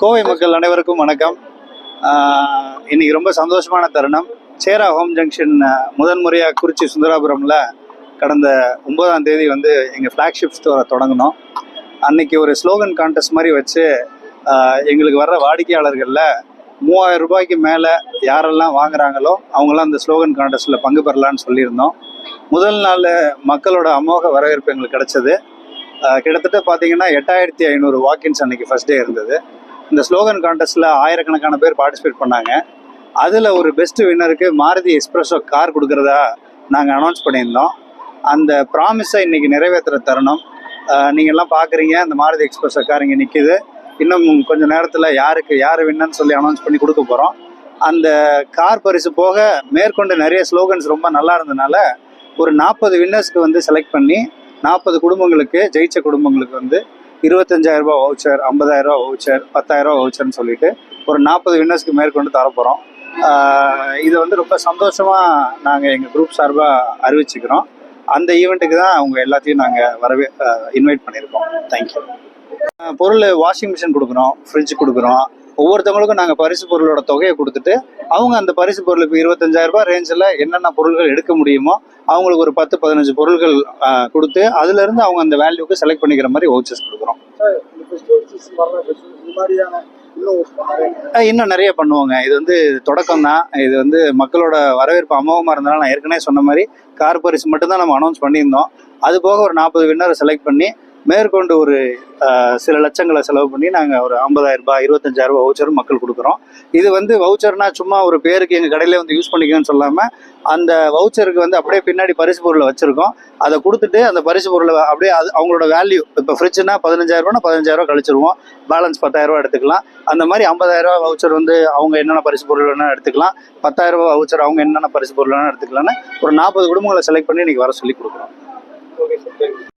கோவை மக்கள் அனைவருக்கும் வணக்கம். இன்னைக்கு ரொம்ப சந்தோஷமான தருணம். சேரா ஹோம் ஜங்ஷன் முதன்முறையாக குறிச்சி சுந்தராபுரம்ல கடந்த ஒன்பதாம் தேதி வந்து எங்கள் ஃப்ளாக்ஷிப் ஸ்டோரை தொடங்கினோம். அன்னைக்கு ஒரு ஸ்லோகன் கான்டெஸ்ட் மாதிரி வச்சு எங்களுக்கு வர்ற வாடிக்கையாளர்களில் மூவாயிரம் ரூபாய்க்கு மேலே யாரெல்லாம் வாங்குறாங்களோ அவங்களாம் அந்த ஸ்லோகன் கான்டெஸ்ட்டில் பங்கு பெறலான்னு சொல்லியிருந்தோம். முதல் நாள் மக்களோட அமோக வரவேற்பு எங்களுக்கு கிடைச்சது. கிட்டத்தட்ட பார்த்தீங்கன்னா எட்டாயிரத்தி ஐநூறு வாக்கின்ஸ் அன்னைக்கு ஃபர்ஸ்ட் டே இருந்தது. இந்த ஸ்லோகன் கான்டெஸ்ட்டில் ஆயிரக்கணக்கான பேர் பார்ட்டிசிபேட் பண்ணாங்க. அதில் ஒரு பெஸ்ட் வின்னருக்கு மாருதி எக்ஸ்பிரஸோ கார் கொடுக்குறதா நாங்கள் அனௌன்ஸ் பண்ணியிருந்தோம். அந்த ப்ராமிஸை இன்றைக்கி நிறைவேற்றுற தருணம். நீங்கள்லாம் பார்க்குறீங்க அந்த மாருதி எக்ஸ்பிரஸோ கார் இங்கே நிற்கிது இன்னும் கொஞ்சம் நேரத்தில் யாருக்கு யார் வின்னன்னு சொல்லி அனௌன்ஸ் பண்ணி கொடுக்க போகிறோம் அந்த கார் பரிசு போக மேற்கொண்டு நிறைய ஸ்லோகன்ஸ் ரொம்ப நல்லா இருந்ததுனால ஒரு நாற்பது வின்னர்ஸ்க்கு வந்து செலக்ட் பண்ணி நாற்பது குடும்பங்களுக்கு ஜெயிச்ச குடும்பங்களுக்கு வந்து இருபத்தஞ்சாயிரம் ரூபாய் வவுச்சர் ஐம்பதாயிரம் ரூபாய் வவுச்சர் பத்தாயிரம் ரூபாய் வவுச்சர்னு சொல்லிட்டு ஒரு நாற்பது வின்னர்ஸ்க்கு மேற்கொண்டு தரப்போகிறோம் இது வந்து ரொம்ப சந்தோஷமாக நாங்கள் எங்கள் குரூப் சார்பாக அறிவிச்சுக்கிறோம். அந்த ஈவெண்ட்டுக்கு தான் அவங்க எல்லாத்தையும் நாங்கள் வரவே இன்வைட் பண்ணியிருக்கோம். தேங்க்யூ பொருள் வாஷிங் மிஷின் கொடுக்குறோம் ஃப்ரிட்ஜ் கொடுக்குறோம். ஒவ்வொருத்தவங்களுக்கும் நாங்கள் பரிசு பொருளோட தொகையை கொடுத்துட்டு அவங்க அந்த பரிசு பொருள் இப்போ இருபத்தஞ்சாயிரம் ரூபாய் ரேஞ்சில் என்னென்ன பொருள்கள் எடுக்க முடியுமோ அவங்களுக்கு ஒரு பத்து பதினஞ்சு பொருட்கள் கொடுத்து அதுலேருந்து அவங்க அந்த வேல்யூக்கு செலக்ட் பண்ணிக்கிற மாதிரி வவுச்சர்ஸ் கொடுக்குறோம். இன்னும் நிறைய பண்ணுவோங்க. இது வந்து தொடக்கம் தான். இது வந்து மக்களோட வரவேற்பு அமோகமாக இருந்தனால நான் ஏற்கனவே சொன்ன மாதிரி கார் பரிசு மட்டும்தான் நம்ம அனௌன்ஸ் பண்ணியிருந்தோம். அது போக ஒரு நாற்பது வின்னரை செலக்ட் பண்ணி மேற்கொண்டு ஒரு சில லட்சங்களை செலவு பண்ணி நாங்கள் ஒரு ஐம்பதாயிரம் ரூபாய் இருபத்தஞ்சாயிரம் ரூபாய் வவுச்சரும் மக்கள் கொடுக்குறோம். இது வந்து வவுச்சர்னா சும்மா ஒரு பேருக்கு எங்கள் கடையிலே வந்து யூஸ் பண்ணிக்கணும்னு சொல்லாமல் அந்த வவுச்சருக்கு வந்து அப்படியே பின்னாடி பரிசு பொருளை வச்சுருக்கோம். அதை கொடுத்துட்டு அந்த பரிசு பொருளை அப்படியே அது அவங்களோட வேல்யூ இப்போ ஃப்ரிட்ஜ்னா பதினஞ்சாயிரம் பதினஞ்சாயிரரூபா கழிச்சிருவோம். பேலன்ஸ் பத்தாயிரரூபா எடுத்துக்கலாம். அந்த மாதிரி ஐம்பதாயிரரூபா வவுச்சர் வந்து அவங்க என்னென்ன பரிசு பொருள் வேணால் எடுத்துக்கலாம். பத்தாயிரரூபா வவுச்சர் அவங்க என்னென்ன பரிசு பொருள் வேணால் எடுத்துக்கலாம்னு ஒரு நாற்பது குடும்பங்களை செலக்ட் பண்ணி இன்னைக்கு வர சொல்லி கொடுக்குறோம். Okay sir